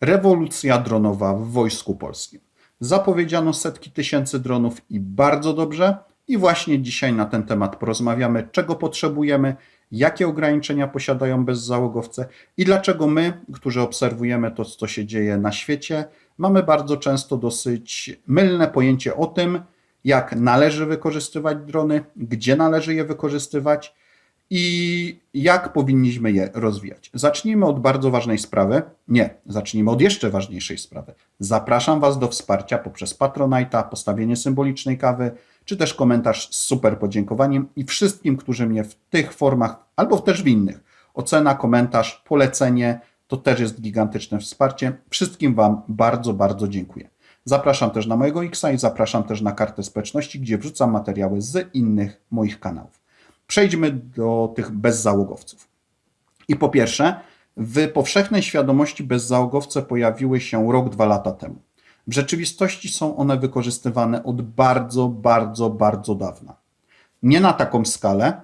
Rewolucja dronowa w Wojsku Polskim. Zapowiedziano setki tysięcy dronów i bardzo dobrze. I właśnie dzisiaj na ten temat porozmawiamy, czego potrzebujemy, jakie ograniczenia posiadają bezzałogowce i dlaczego my, którzy obserwujemy to, co się dzieje na świecie, mamy bardzo często dosyć mylne pojęcie o tym, jak należy wykorzystywać drony, gdzie należy je wykorzystywać i jak powinniśmy je rozwijać. Zacznijmy od bardzo ważnej sprawy. Nie, zacznijmy od jeszcze ważniejszej sprawy. Zapraszam Was do wsparcia poprzez Patronite'a, postawienie symbolicznej kawy, czy też komentarz z super podziękowaniem i wszystkim, którzy mnie w tych formach albo też w innych, ocena, komentarz, polecenie, to też jest gigantyczne wsparcie. Wszystkim Wam bardzo, bardzo dziękuję. Zapraszam też na mojego Xa i zapraszam też na kartę społeczności, gdzie wrzucam materiały z innych moich kanałów. Przejdźmy do tych bezzałogowców. I po pierwsze, w powszechnej świadomości bezzałogowce pojawiły się rok, dwa lata temu. W rzeczywistości są one wykorzystywane od bardzo, bardzo, bardzo dawna. Nie na taką skalę,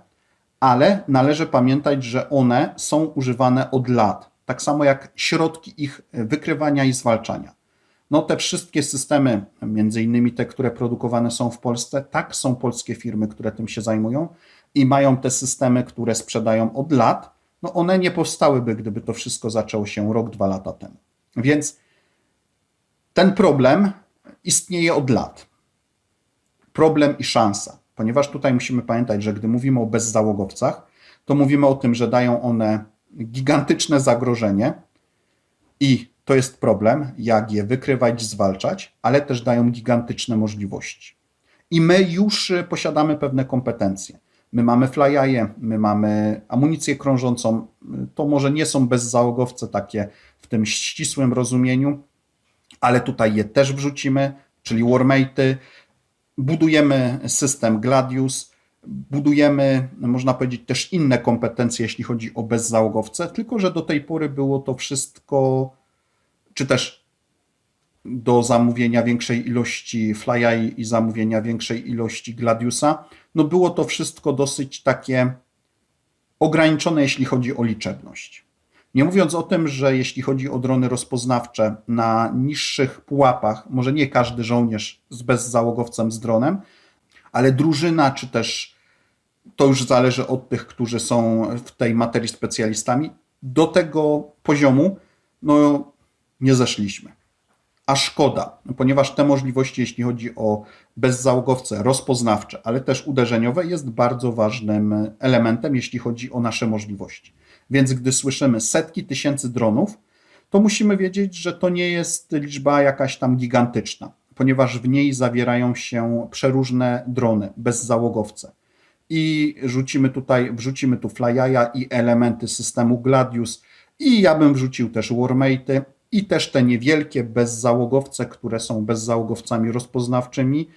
ale należy pamiętać, że one są używane od lat, tak samo jak środki ich wykrywania i zwalczania. No te wszystkie systemy, między innymi te, które produkowane są w Polsce, tak są polskie firmy, które tym się zajmują i mają te systemy, które sprzedają od lat, no one nie powstałyby, gdyby to wszystko zaczęło się rok, dwa lata temu. Więc ten problem istnieje od lat. Problem i szansa, ponieważ tutaj musimy pamiętać, że gdy mówimy o bezzałogowcach, to mówimy o tym, że dają one gigantyczne zagrożenie i to jest problem, jak je wykrywać, zwalczać, ale też dają gigantyczne możliwości. I my już posiadamy pewne kompetencje. My mamy flyaje, my mamy amunicję krążącą. To może nie są bezzałogowce takie w tym ścisłym rozumieniu, ale tutaj je też wrzucimy, czyli warmate'y. Budujemy system Gladius, budujemy, można powiedzieć, też inne kompetencje, jeśli chodzi o bezzałogowce, tylko że do tej pory było to wszystko, czy też do zamówienia większej ilości flyai i zamówienia większej ilości Gladiusa, no było to wszystko dosyć takie ograniczone, jeśli chodzi o liczebność. Nie mówiąc o tym, że jeśli chodzi o drony rozpoznawcze na niższych pułapach, może nie każdy żołnierz z bezzałogowcem z dronem, ale drużyna, czy też to już zależy od tych, którzy są w tej materii specjalistami, do tego poziomu no, nie zeszliśmy a szkoda, ponieważ te możliwości, jeśli chodzi o bezzałogowce rozpoznawcze, ale też uderzeniowe, jest bardzo ważnym elementem, jeśli chodzi o nasze możliwości. Więc gdy słyszymy setki tysięcy dronów, to musimy wiedzieć, że to nie jest liczba jakaś tam gigantyczna, ponieważ w niej zawierają się przeróżne drony, bezzałogowce. I rzucimy tutaj, wrzucimy tu flyaja i elementy systemu Gladius, i ja bym wrzucił też warmate'y, i też te niewielkie bezzałogowce, które są bezzałogowcami rozpoznawczymi,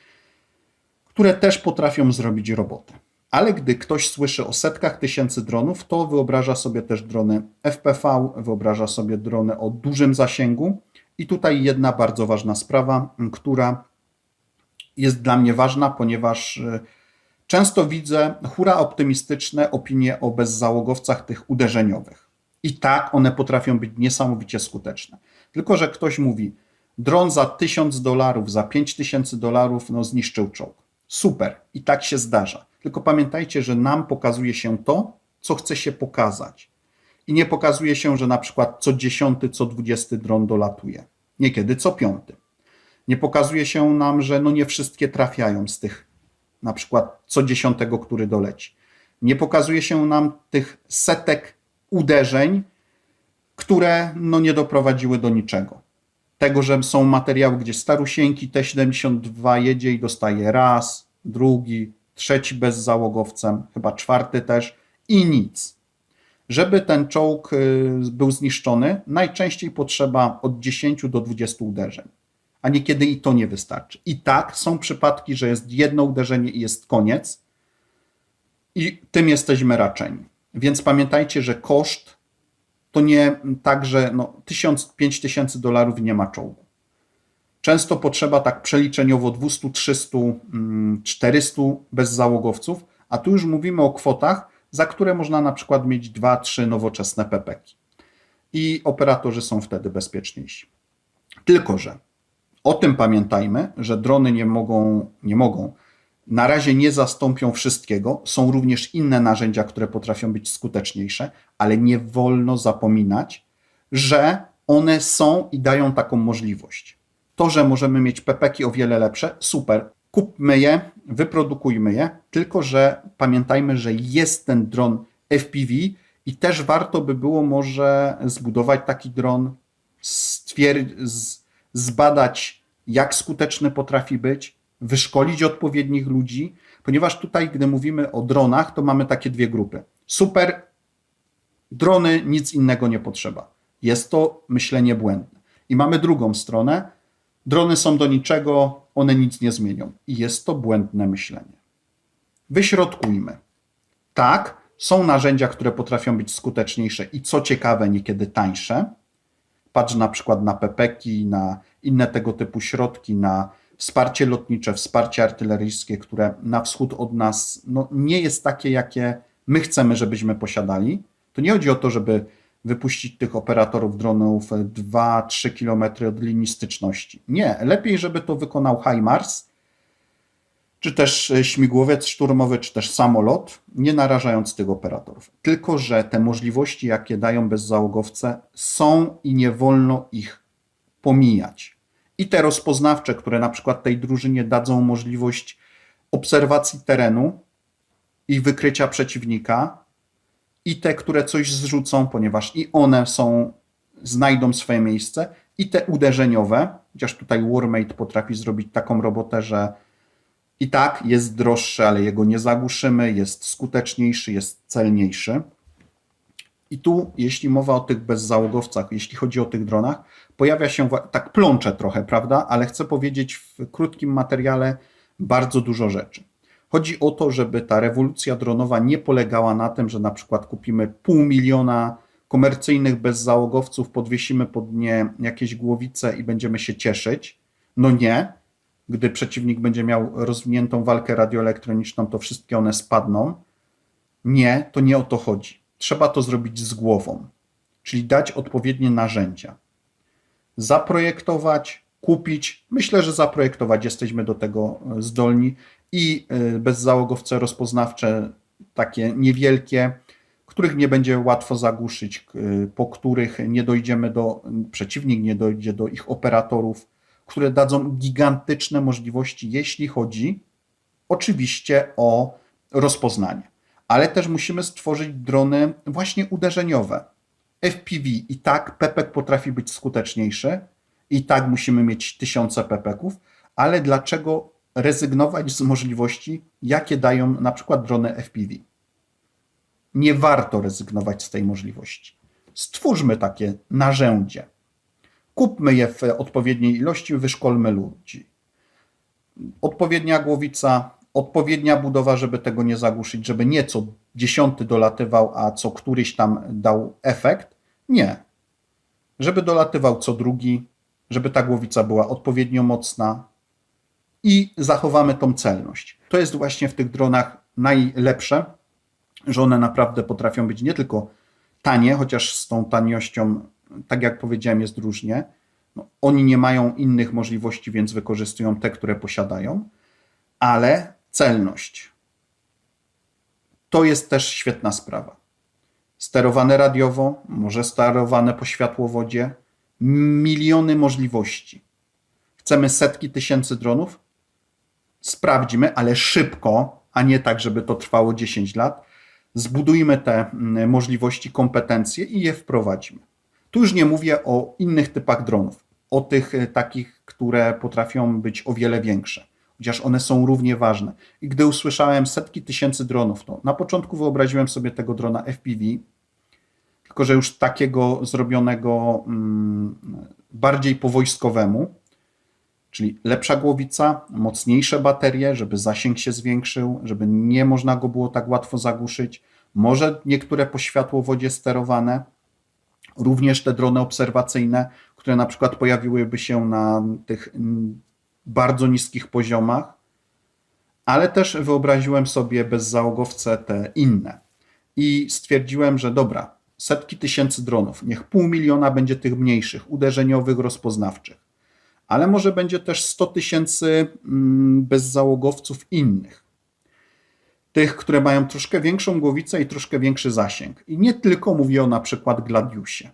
które też potrafią zrobić robotę. Ale gdy ktoś słyszy o setkach tysięcy dronów, to wyobraża sobie też drony FPV, wyobraża sobie drony o dużym zasięgu. I tutaj jedna bardzo ważna sprawa, która jest dla mnie ważna, ponieważ e, często widzę hura optymistyczne opinie o bezzałogowcach tych uderzeniowych. I tak one potrafią być niesamowicie skuteczne. Tylko, że ktoś mówi, dron za 1000 dolarów, za 5000 dolarów, no zniszczył czołg. Super, i tak się zdarza. Tylko pamiętajcie, że nam pokazuje się to, co chce się pokazać. I nie pokazuje się, że na przykład co dziesiąty, co dwudziesty dron dolatuje. Niekiedy co piąty. Nie pokazuje się nam, że no nie wszystkie trafiają z tych na przykład co dziesiątego, który doleci. Nie pokazuje się nam tych setek uderzeń, które no, nie doprowadziły do niczego. Tego, że są materiały, gdzie starusieńki T-72 jedzie i dostaje raz, drugi, trzeci bez załogowcem, chyba czwarty też i nic. Żeby ten czołg y, był zniszczony, najczęściej potrzeba od 10 do 20 uderzeń, a niekiedy i to nie wystarczy. I tak są przypadki, że jest jedno uderzenie i jest koniec, i tym jesteśmy raczeni. Więc pamiętajcie, że koszt to nie tak, że no, 1000, 5000 dolarów nie ma czołgu. Często potrzeba tak przeliczeniowo 200, 300, 400 bezzałogowców, a tu już mówimy o kwotach, za które można na przykład mieć 2-3 nowoczesne pepeki. i operatorzy są wtedy bezpieczniejsi. Tylko, że o tym pamiętajmy, że drony nie mogą, nie mogą, na razie nie zastąpią wszystkiego. Są również inne narzędzia, które potrafią być skuteczniejsze, ale nie wolno zapominać, że one są i dają taką możliwość. To, że możemy mieć pepeki o wiele lepsze, super. Kupmy je, wyprodukujmy je, tylko że pamiętajmy, że jest ten dron FPV i też warto by było może zbudować taki dron, stwierd- zbadać, jak skuteczny potrafi być, wyszkolić odpowiednich ludzi, ponieważ tutaj, gdy mówimy o dronach, to mamy takie dwie grupy. Super, drony, nic innego nie potrzeba. Jest to myślenie błędne. I mamy drugą stronę. Drony są do niczego, one nic nie zmienią. I jest to błędne myślenie. Wyśrodkujmy. Tak, są narzędzia, które potrafią być skuteczniejsze i co ciekawe, niekiedy tańsze. Patrz na przykład na pepeki, na inne tego typu środki, na wsparcie lotnicze, wsparcie artyleryjskie, które na wschód od nas no, nie jest takie, jakie my chcemy, żebyśmy posiadali. To nie chodzi o to, żeby wypuścić tych operatorów dronów 2-3 km od linii styczności. Nie, lepiej, żeby to wykonał HIMARS, czy też e, śmigłowiec szturmowy, czy też samolot, nie narażając tych operatorów. Tylko, że te możliwości, jakie dają bezzałogowce, są i nie wolno ich pomijać. I te rozpoznawcze, które na przykład tej drużynie dadzą możliwość obserwacji terenu i wykrycia przeciwnika, i te, które coś zrzucą, ponieważ i one są, znajdą swoje miejsce, i te uderzeniowe, chociaż tutaj Warmate potrafi zrobić taką robotę, że i tak jest droższy, ale jego nie zagłuszymy, jest skuteczniejszy, jest celniejszy. I tu, jeśli mowa o tych bezzałogowcach, jeśli chodzi o tych dronach, pojawia się, tak plączę trochę, prawda, ale chcę powiedzieć w krótkim materiale bardzo dużo rzeczy. Chodzi o to, żeby ta rewolucja dronowa nie polegała na tym, że na przykład kupimy pół miliona komercyjnych bezzałogowców, podwiesimy pod nie jakieś głowice i będziemy się cieszyć. No nie. Gdy przeciwnik będzie miał rozwiniętą walkę radioelektroniczną, to wszystkie one spadną. Nie, to nie o to chodzi. Trzeba to zrobić z głową, czyli dać odpowiednie narzędzia. Zaprojektować, kupić. Myślę, że zaprojektować jesteśmy do tego e, zdolni i y, bezzałogowce rozpoznawcze, takie niewielkie, których nie będzie łatwo zagłuszyć, y, po których nie dojdziemy do, przeciwnik nie dojdzie do ich operatorów, które dadzą gigantyczne możliwości, jeśli chodzi oczywiście o rozpoznanie. Ale też musimy stworzyć drony właśnie uderzeniowe. FPV i tak pepek potrafi być skuteczniejszy, i tak musimy mieć tysiące pepeków, ale dlaczego rezygnować z możliwości, jakie dają na przykład drony FPV? Nie warto rezygnować z tej możliwości. Stwórzmy takie narzędzie. Kupmy je w odpowiedniej ilości, wyszkolmy ludzi. Odpowiednia głowica, odpowiednia budowa, żeby tego nie zagłuszyć, żeby nie co dziesiąty dolatywał, a co któryś tam dał efekt. Nie. Żeby dolatywał co drugi, żeby ta głowica była odpowiednio mocna i zachowamy tą celność. To jest właśnie w tych dronach najlepsze, że one naprawdę potrafią być nie tylko tanie, chociaż z tą taniością, tak jak powiedziałem, jest różnie. No, oni nie mają innych możliwości, więc wykorzystują te, które posiadają, ale celność. To jest też świetna sprawa. Sterowane radiowo, może sterowane po światłowodzie, miliony możliwości. Chcemy setki tysięcy dronów? Sprawdźmy, ale szybko, a nie tak, żeby to trwało 10 lat. Zbudujmy te mm, możliwości, kompetencje i je wprowadźmy. Tu już nie mówię o innych typach dronów, o tych e, takich, które potrafią być o wiele większe, chociaż one są równie ważne. I gdy usłyszałem setki tysięcy dronów, to na początku wyobraziłem sobie tego drona FPV, tylko że już takiego zrobionego mm, bardziej po wojskowemu, czyli lepsza głowica, mocniejsze baterie, żeby zasięg się zwiększył, żeby nie można go było tak łatwo zagłuszyć. Może niektóre po światłowodzie sterowane, również te drony obserwacyjne, które na przykład pojawiłyby się na tych mm, bardzo niskich poziomach, ale też wyobraziłem sobie bezzałogowce te inne. I stwierdziłem, że dobra, setki tysięcy dronów. Niech pół miliona będzie tych mniejszych, uderzeniowych, rozpoznawczych. Ale może będzie też 100 tysięcy mm, bezzałogowców innych. Tych, które mają troszkę większą głowicę i troszkę większy zasięg. I nie tylko mówię o na przykład Gladiusie,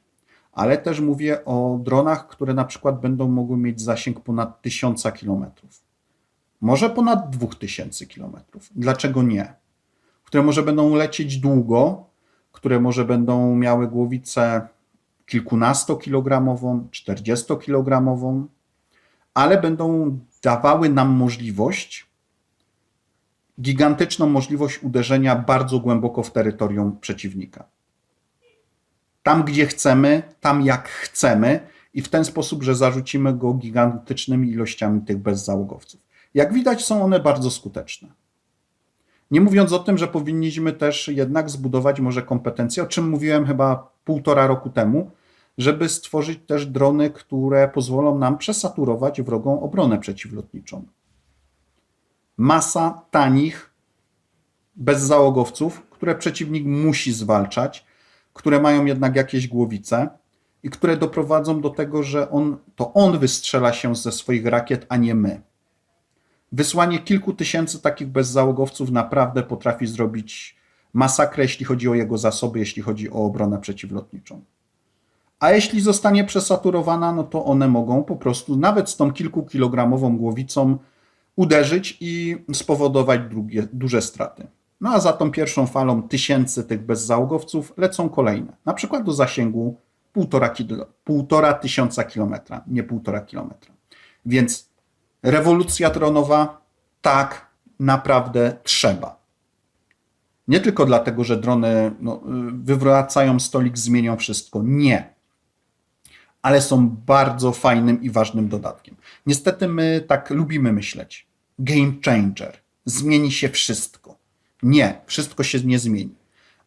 ale też mówię o dronach, które na przykład będą mogły mieć zasięg ponad 1000 kilometrów. Może ponad 2000 kilometrów. Dlaczego nie? Które może będą lecieć długo, które może będą miały głowicę kilkunastokilogramową, czterdziestokilogramową, ale będą dawały nam możliwość, gigantyczną możliwość uderzenia bardzo głęboko w terytorium przeciwnika. Tam, gdzie chcemy, tam jak chcemy, i w ten sposób, że zarzucimy go gigantycznymi ilościami tych bezzałogowców. Jak widać, są one bardzo skuteczne. Nie mówiąc o tym, że powinniśmy też jednak zbudować może kompetencje, o czym mówiłem chyba półtora roku temu, żeby stworzyć też drony, które pozwolą nam przesaturować wrogą obronę przeciwlotniczą. Masa tanich bezzałogowców, które przeciwnik musi zwalczać, które mają jednak jakieś głowice i które doprowadzą do tego, że on, to on wystrzela się ze swoich rakiet, a nie my. Wysłanie kilku tysięcy takich bezzałogowców naprawdę potrafi zrobić masakrę, jeśli chodzi o jego zasoby, jeśli chodzi o obronę przeciwlotniczą. A jeśli zostanie przesaturowana, no to one mogą po prostu nawet z tą kilkukilogramową głowicą uderzyć i spowodować drugie, duże straty. No a za tą pierwszą falą tysięcy tych bezzałogowców lecą kolejne, na przykład do zasięgu półtora, kilo, półtora tysiąca kilometra, nie półtora kilometra. Więc rewolucja dronowa tak naprawdę trzeba. Nie tylko dlatego, że drony no, wywracają stolik, zmienią wszystko. Nie. Ale są bardzo fajnym i ważnym dodatkiem. Niestety my tak lubimy myśleć. Game changer. Zmieni się wszystko. Nie, wszystko się nie zmieni,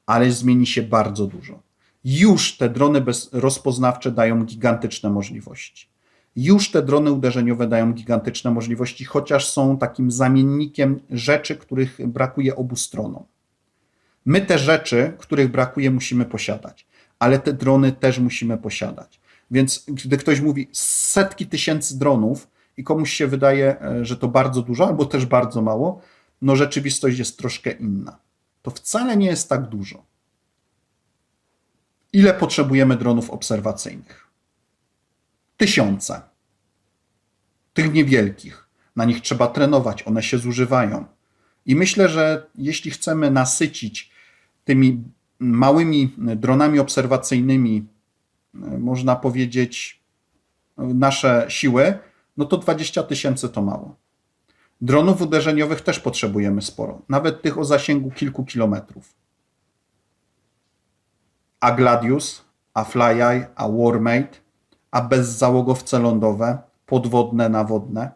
ale zmieni się bardzo dużo. Już te drony bez, rozpoznawcze dają gigantyczne możliwości. Już te drony uderzeniowe dają gigantyczne możliwości, chociaż są takim zamiennikiem rzeczy, których brakuje obu stronom. My te rzeczy, których brakuje, musimy posiadać, ale te drony też musimy posiadać. Więc gdy ktoś mówi setki tysięcy dronów i komuś się wydaje, e, że to bardzo dużo albo też bardzo mało, no rzeczywistość jest troszkę inna. To wcale nie jest tak dużo. Ile potrzebujemy dronów obserwacyjnych? Tysiące. Tych niewielkich. Na nich trzeba trenować, one się zużywają. I myślę, że jeśli chcemy nasycić tymi małymi dronami obserwacyjnymi, można powiedzieć, nasze siły, no to 20 tysięcy to mało. Dronów uderzeniowych też potrzebujemy sporo, nawet tych o zasięgu kilku kilometrów. A Gladius, a Flyeye, a Warmate, a bezzałogowce lądowe, podwodne, nawodne,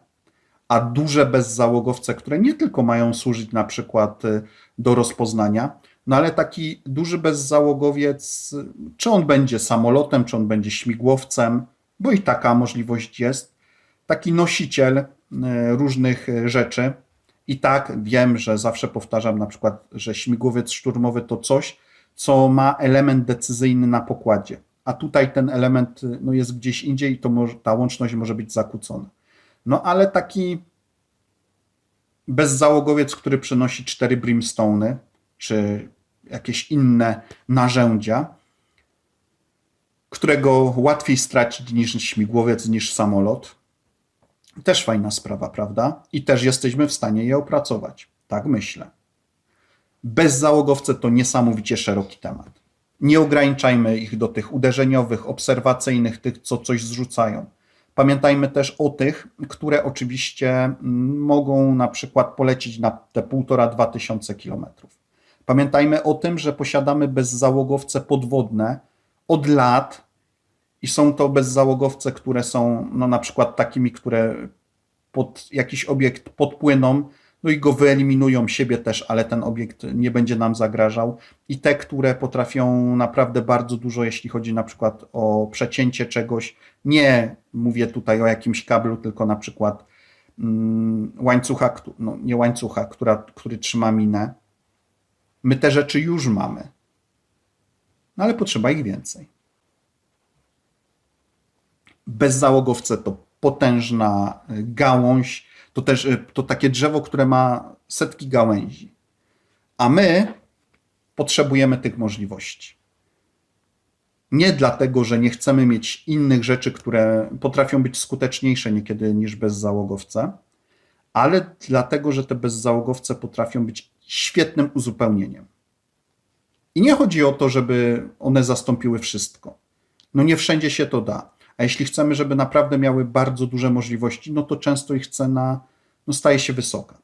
a duże bezzałogowce, które nie tylko mają służyć na przykład y, do rozpoznania, no ale taki duży bezzałogowiec, czy on będzie samolotem, czy on będzie śmigłowcem, bo i taka możliwość jest, taki nosiciel różnych e, rzeczy. I tak wiem, że zawsze powtarzam na przykład, że śmigłowiec szturmowy to coś, co ma element decyzyjny na pokładzie. A tutaj ten element e, no, jest gdzieś indziej i to może, ta łączność może być zakłócona. No ale taki bezzałogowiec, który przenosi cztery brimstony, czy jakieś inne narzędzia, którego łatwiej stracić niż śmigłowiec, niż samolot, też fajna sprawa, prawda? I też jesteśmy w stanie je opracować. Tak myślę. Bezzałogowce to niesamowicie szeroki temat. Nie ograniczajmy ich do tych uderzeniowych, obserwacyjnych, tych, co coś zrzucają. Pamiętajmy też o tych, które oczywiście mm, mogą na przykład polecić na te półtora, dwa tysiące kilometrów. Pamiętajmy o tym, że posiadamy bezzałogowce podwodne od lat, i są to bezzałogowce, które są no, na przykład takimi, które pod jakiś obiekt podpłyną, no i go wyeliminują siebie też, ale ten obiekt nie będzie nam zagrażał. I te, które potrafią naprawdę bardzo dużo, jeśli chodzi na przykład o przecięcie czegoś. Nie mówię tutaj o jakimś kablu, tylko na przykład mm, łańcucha, no nie łańcucha, która, który trzyma minę. My te rzeczy już mamy. no ale potrzeba ich więcej. Bezzałogowce to potężna y, gałąź, to też y, to takie drzewo, które ma setki gałęzi. A my potrzebujemy tych możliwości. Nie dlatego, że nie chcemy mieć innych rzeczy, które potrafią być skuteczniejsze niekiedy niż bezzałogowce, ale dlatego, że te bezzałogowce potrafią być świetnym uzupełnieniem. I nie chodzi o to, żeby one zastąpiły wszystko. No nie wszędzie się to da. A jeśli chcemy, żeby naprawdę miały bardzo duże możliwości, no to często ich cena no staje się wysoka.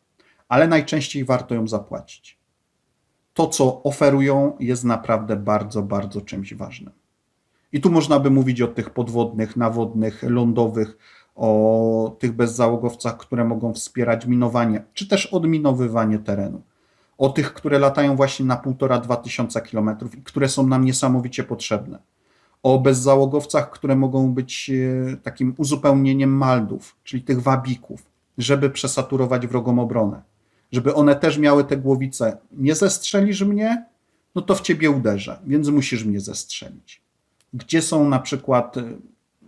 Ale najczęściej warto ją zapłacić. To, co oferują, jest naprawdę bardzo, bardzo czymś ważnym. I tu można by mówić o tych podwodnych, nawodnych, lądowych, o tych bezzałogowcach, które mogą wspierać minowanie, czy też odminowywanie terenu. O tych, które latają właśnie na 1,5-2 tysiąca kilometrów i które są nam niesamowicie potrzebne. O bezzałogowcach, które mogą być e, takim uzupełnieniem maldów, czyli tych wabików, żeby przesaturować wrogą obronę. Żeby one też miały te głowice. Nie zestrzelisz mnie, no to w ciebie uderzę, więc musisz mnie zestrzelić. Gdzie są na przykład e,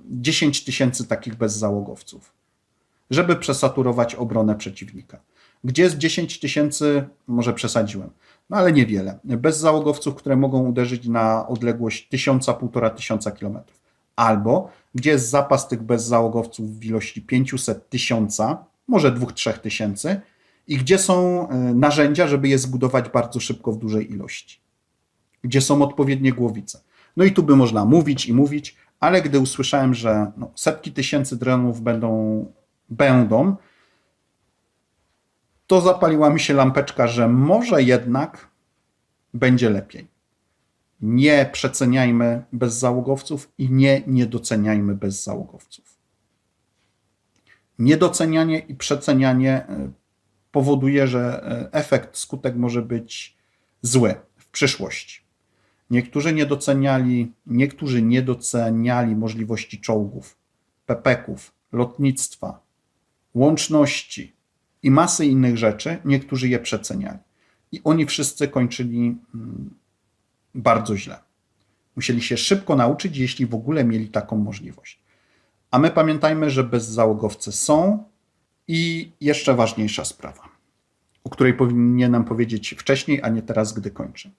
10 tysięcy takich bezzałogowców, żeby przesaturować obronę przeciwnika. Gdzie jest 10 tysięcy, może przesadziłem, no ale niewiele, bezzałogowców, które mogą uderzyć na odległość 1000-1,5 tysiąca kilometrów. Albo gdzie jest zapas tych bezzałogowców w ilości 500 tysiąca, może 2-3 tysięcy i gdzie są e, narzędzia, żeby je zbudować bardzo szybko w dużej ilości. Gdzie są odpowiednie głowice. No i tu by można mówić i mówić, ale gdy usłyszałem, że no, setki tysięcy dronów będą, będą, to zapaliła mi się lampeczka, że może jednak będzie lepiej. Nie przeceniajmy bezzałogowców i nie niedoceniajmy bezzałogowców. Niedocenianie i przecenianie e, powoduje, że e, efekt, skutek może być zły w przyszłości. Niektórzy nie doceniali, niektórzy nie doceniali możliwości czołgów, pepeków, lotnictwa, łączności i masy innych rzeczy. Niektórzy je przeceniali. I oni wszyscy kończyli mm, bardzo źle. Musieli się szybko nauczyć, jeśli w ogóle mieli taką możliwość. A my pamiętajmy, że bezzałogowce są i jeszcze ważniejsza sprawa, o której powinienem powiedzieć wcześniej, a nie teraz, gdy kończę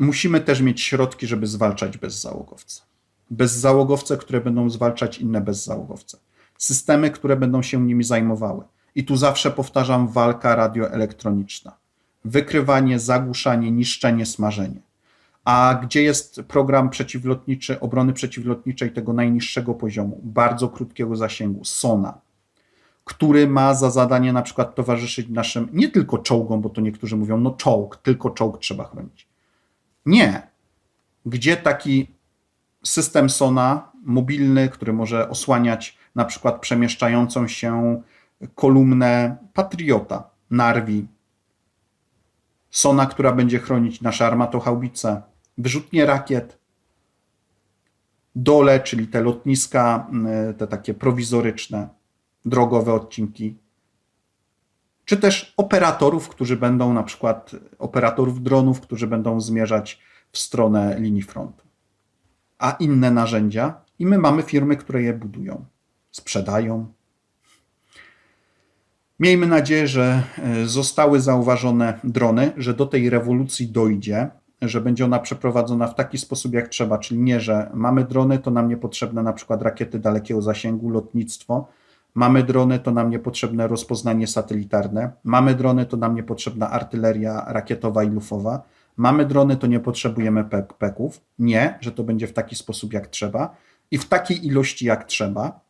musimy też mieć środki, żeby zwalczać bezzałogowce. Bezzałogowce, które będą zwalczać inne bezzałogowce. Systemy, które będą się nimi zajmowały. I tu zawsze powtarzam walka radioelektroniczna. Wykrywanie, zagłuszanie, niszczenie, smażenie. A gdzie jest program przeciwlotniczy, obrony przeciwlotniczej tego najniższego poziomu, bardzo krótkiego zasięgu, SONA, który ma za zadanie na przykład towarzyszyć naszym nie tylko czołgom, bo to niektórzy mówią, no czołg, tylko czołg trzeba chronić nie. Gdzie taki system Sona mobilny, który może osłaniać na przykład przemieszczającą się kolumnę Patriota, Narwi, Sona, która będzie chronić nasze armatochaubice, wyrzutnie rakiet, dole, czyli te lotniska, te takie prowizoryczne, drogowe odcinki, czy też operatorów, którzy będą na przykład operatorów dronów, którzy będą zmierzać w stronę linii frontu. A inne narzędzia, i my mamy firmy, które je budują, sprzedają. Miejmy nadzieję, że e, zostały zauważone drony, że do tej rewolucji dojdzie, że będzie ona przeprowadzona w taki sposób, jak trzeba, czyli nie, że mamy drony, to nam niepotrzebne na przykład rakiety dalekiego zasięgu, lotnictwo, Mamy drony, to nam niepotrzebne rozpoznanie satelitarne. Mamy drony, to nam niepotrzebna artyleria rakietowa i lufowa. Mamy drony, to nie potrzebujemy peków. Nie, że to będzie w taki sposób, jak trzeba i w takiej ilości, jak trzeba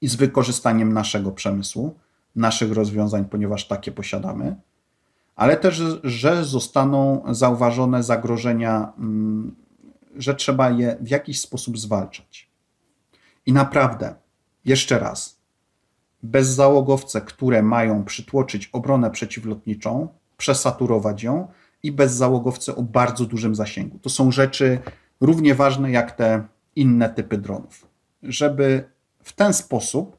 i z wykorzystaniem naszego przemysłu, naszych rozwiązań, ponieważ takie posiadamy, ale też, że zostaną zauważone zagrożenia, mm, że trzeba je w jakiś sposób zwalczać. I naprawdę, jeszcze raz, bezzałogowce, które mają przytłoczyć obronę przeciwlotniczą, przesaturować ją i bezzałogowce o bardzo dużym zasięgu. To są rzeczy równie ważne jak te inne typy dronów. Żeby w ten sposób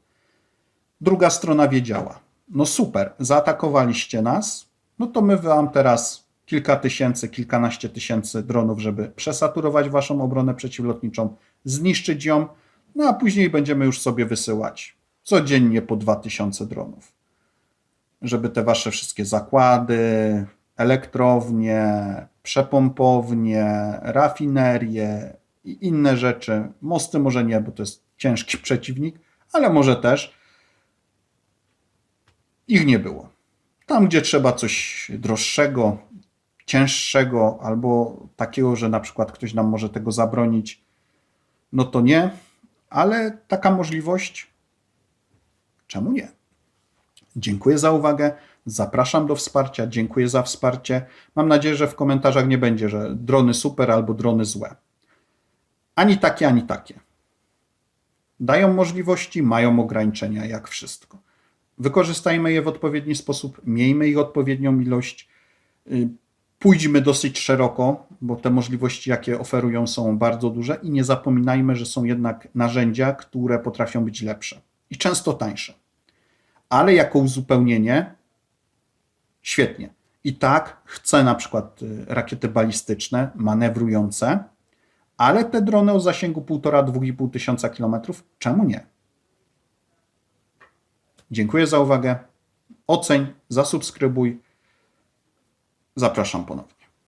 druga strona wiedziała: no super, zaatakowaliście nas, no to my wam teraz kilka tysięcy, kilkanaście tysięcy dronów, żeby przesaturować waszą obronę przeciwlotniczą, zniszczyć ją, no a później będziemy już sobie wysyłać codziennie po 2000 dronów. Żeby te wasze wszystkie zakłady, elektrownie, przepompownie, rafinerie i inne rzeczy, mosty może nie, bo to jest ciężki przeciwnik, ale może też ich nie było. Tam, gdzie trzeba coś droższego, cięższego, albo takiego, że na przykład ktoś nam może tego zabronić, no to nie, ale taka możliwość, czemu nie? Dziękuję za uwagę. Zapraszam do wsparcia. Dziękuję za wsparcie. Mam nadzieję, że w komentarzach nie będzie, że drony super albo drony złe. Ani takie, ani takie. Dają możliwości, mają ograniczenia, jak wszystko. Wykorzystajmy je w odpowiedni sposób, miejmy ich odpowiednią ilość, y, pójdźmy dosyć szeroko, bo te możliwości, jakie oferują, są bardzo duże i nie zapominajmy, że są jednak narzędzia, które potrafią być lepsze i często tańsze. Ale jako uzupełnienie, świetnie. I tak chcę na przykład y, rakiety balistyczne, manewrujące, ale te drony o zasięgu 1,5-2,5 tysiąca kilometrów, czemu nie? Dziękuję za uwagę. Oceń, zasubskrybuj. Zapraszam ponownie.